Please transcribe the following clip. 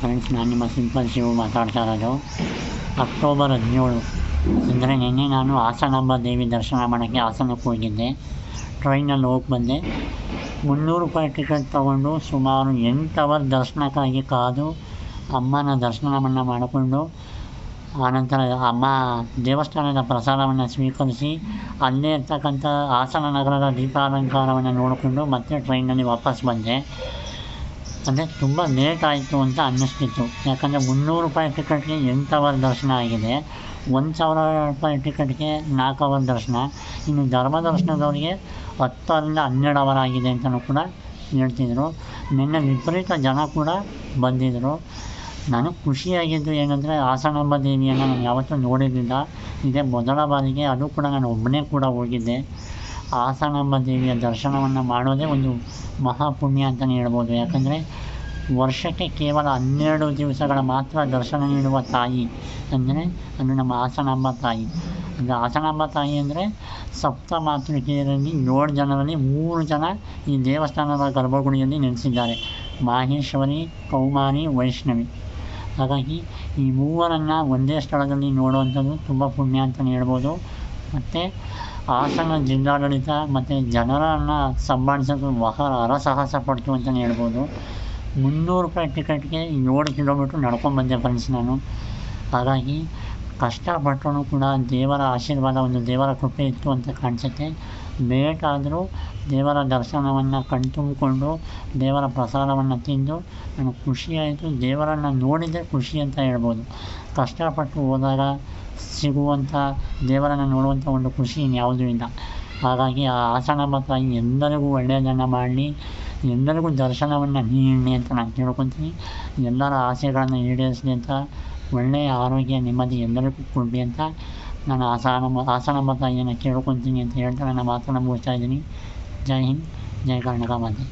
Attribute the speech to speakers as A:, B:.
A: Friends ನಾನು ನಿಮ್ಮ simple Shivu ಮಾತಾಡ್ತಾ ಇರೋದು ಅಕ್ಟೋಬರ್ ಹದಿನೇಳು. ಅಂದರೆ ನಿನ್ನೆ ನಾನು ಹಾಸನಾಂಬ ದೇವಿ ದರ್ಶನ ಮಾಡೋಕ್ಕೆ ಹಾಸನಕ್ಕೆ ಹೋಗಿದ್ದೆ. ಟ್ರೈನಲ್ಲಿ ಹೋಗಿ ಬಂದೆ. ಮುನ್ನೂರು ರೂಪಾಯಿ ಟಿಕೆಟ್ ತೊಗೊಂಡು ಸುಮಾರು ಎಂಟು ಅವರ್ ದರ್ಶನಕ್ಕಾಗಿ ಕಾದು ಅಮ್ಮನ ದರ್ಶನವನ್ನು ಮಾಡಿಕೊಂಡು, ಆನಂತರ ಅಮ್ಮ ದೇವಸ್ಥಾನದ ಪ್ರಸಾದವನ್ನು ಸ್ವೀಕರಿಸಿ, ಅಲ್ಲೇ ಇರ್ತಕ್ಕಂಥ ಹಾಸನ ನಗರದ ದೀಪಾಲಂಕಾರವನ್ನು ನೋಡಿಕೊಂಡು ಮತ್ತೆ ಟ್ರೈನಲ್ಲಿ ವಾಪಸ್ ಬಂದೆ. ಅಂದರೆ ತುಂಬ ಲೇಟ್ ಆಯಿತು ಅಂತ ಅನ್ನಿಸ್ತಿತ್ತು. ಯಾಕಂದರೆ ಮುನ್ನೂರು ರೂಪಾಯಿ ಟಿಕೆಟ್ಗೆ ಎಂಟು ಅವರ್ ದರ್ಶನ ಆಗಿದೆ? ಒಂದು ಸಾವಿರ ರೂಪಾಯಿ ಟಿಕೆಟ್ಗೆ ನಾಲ್ಕು ಅವರ್ ದರ್ಶನ ಇನ್ನು ಧರ್ಮ ದರ್ಶನದವರಿಗೆ ಹತ್ತರಿಂದ ಹನ್ನೆರಡು ಅವರ್ ಆಗಿದೆ ಅಂತಲೂ ಕೂಡ ಹೇಳ್ತಿದ್ರು. ನಿನ್ನೆ ವಿಪರೀತ ಜನ ಕೂಡ ಬಂದಿದ್ದರು ನಾನು ಖುಷಿಯಾಗಿದ್ದು ಏನಂದರೆ ಹಾಸನಾಂಬ ದೇವಿಯನ್ನು ನಾನು ಯಾವತ್ತೂ ನೋಡಿರಲಿಲ್ಲ. ಇದೇ ಮೊದಲ ಬಾರಿಗೆ ಅದು ಕೂಡ ನಾನು ಒಬ್ಬನೇ ಕೂಡ ಹೋಗಿದ್ದೆ. ಹಾಸನಾಂಬ ದೇವಿಯ ದರ್ಶನವನ್ನು ಮಾಡೋದೇ ಒಂದು ಮಹಾಪುಣ್ಯ ಅಂತಲೇ ಹೇಳ್ಬೋದು. ಯಾಕಂದರೆ ವರ್ಷಕ್ಕೆ ಕೇವಲ ಹನ್ನೆರಡು ದಿವಸಗಳ ಮಾತ್ರ ದರ್ಶನ ನೀಡುವ ತಾಯಿ ಅಂದರೆ ಅದು ನಮ್ಮ ಹಾಸನಾಂಬ ತಾಯಿ. ಅಂದರೆ ಹಾಸನಾಂಬ ತಾಯಿ ಅಂದರೆ ಸಪ್ತ ಮಾತೃಕೆಯರಲ್ಲಿ ಏಳು ಜನರಲ್ಲಿ ಮೂರು ಜನ ಈ ದೇವಸ್ಥಾನದ ಗರ್ಭಗುಡಿಯಲ್ಲಿ ನೆಲೆಸಿದ್ದಾರೆ. ಮಾಹೇಶ್ವರಿ, ಕೌಮಾರಿ, ವೈಷ್ಣವಿ. ಹಾಗಾಗಿ ಈ ಮೂವರನ್ನು ಒಂದೇ ಸ್ಥಳದಲ್ಲಿ ನೋಡುವಂಥದ್ದು ತುಂಬ ಪುಣ್ಯ ಅಂತಲೇ ಹೇಳ್ಬೋದು. ಮತ್ತು ಹಾಸನ ಜಿಲ್ಲಾಡಳಿತ ಮತ್ತು ಜನರನ್ನು ಸಂಭಾಳಿಸೋದು ಮಹಾ ಹರಸಾಹಸ ಪಡ್ತು ಅಂತಲೇ ಹೇಳ್ಬೋದು. ಮುನ್ನೂರು ರೂಪಾಯಿ ಟಿಕೆಟ್ಗೆ ಏಳು ಕಿಲೋಮೀಟ್ರ್ ನಡ್ಕೊಂಡ್ಬಂದೆ ಫ್ರೆಂಡ್ಸ್ ನಾನು. ಹಾಗಾಗಿ ಕಷ್ಟಪಟ್ಟರೂ ಕೂಡ ದೇವರ ಆಶೀರ್ವಾದ, ಒಂದು ದೇವರ ಕೃಪೆ ಇತ್ತು ಅಂತ ಕಾಣಿಸುತ್ತೆ. ಲೇಟ್ ಆದರೂ ದೇವರ ದರ್ಶನವನ್ನು ಕಣ್ತುಂಬಿಕೊಂಡು, ದೇವರ ಪ್ರಸಾದವನ್ನು ತಿಂದು ನಮಗೆ ಖುಷಿಯಾಯಿತು. ದೇವರನ್ನು ನೋಡಿದರೆ ಖುಷಿ ಅಂತ ಹೇಳ್ಬೋದು. ಕಷ್ಟಪಟ್ಟು ಹೋದಾಗ ಸಿಗುವಂಥ ದೇವರನ್ನು ನೋಡುವಂಥ ಒಂದು ಖುಷಿ ಇನ್ಯಾವುದೂ ಇಲ್ಲ. ಹಾಗಾಗಿ ಆ ಆಸನ ತಾಯಿ ಎಲ್ಲರಿಗೂ ಒಳ್ಳೆಯದನ್ನು ಮಾಡಲಿ. ಎಲ್ಲರಿಗೂ ದರ್ಶನವನ್ನು ನೀಡಲಿ ಅಂತ ನಾನು ಕೇಳ್ಕೊತೀನಿ. ಎಲ್ಲರ ಆಸೆಗಳನ್ನು ಈಡೇರಿಸಲಿ ಅಂತ, ಒಳ್ಳೆಯ ಆರೋಗ್ಯ ನೆಮ್ಮದಿ ಎಲ್ಲರಿಗೂ ಕೊಡಲಿ ಅಂತ ನಾನು ಆಸನ ಆಸನ ಮಾತ್ರ ತಾಯಿಯನ್ನು ಕೇಳ್ಕೊತೀನಿ ಅಂತ ಹೇಳ್ತಾ ನನ್ನ ಮಾತನ್ನು ಮುಗಿಸ್ತಾ ಇದ್ದೀನಿ. जय हिंद जय कर्णका माता।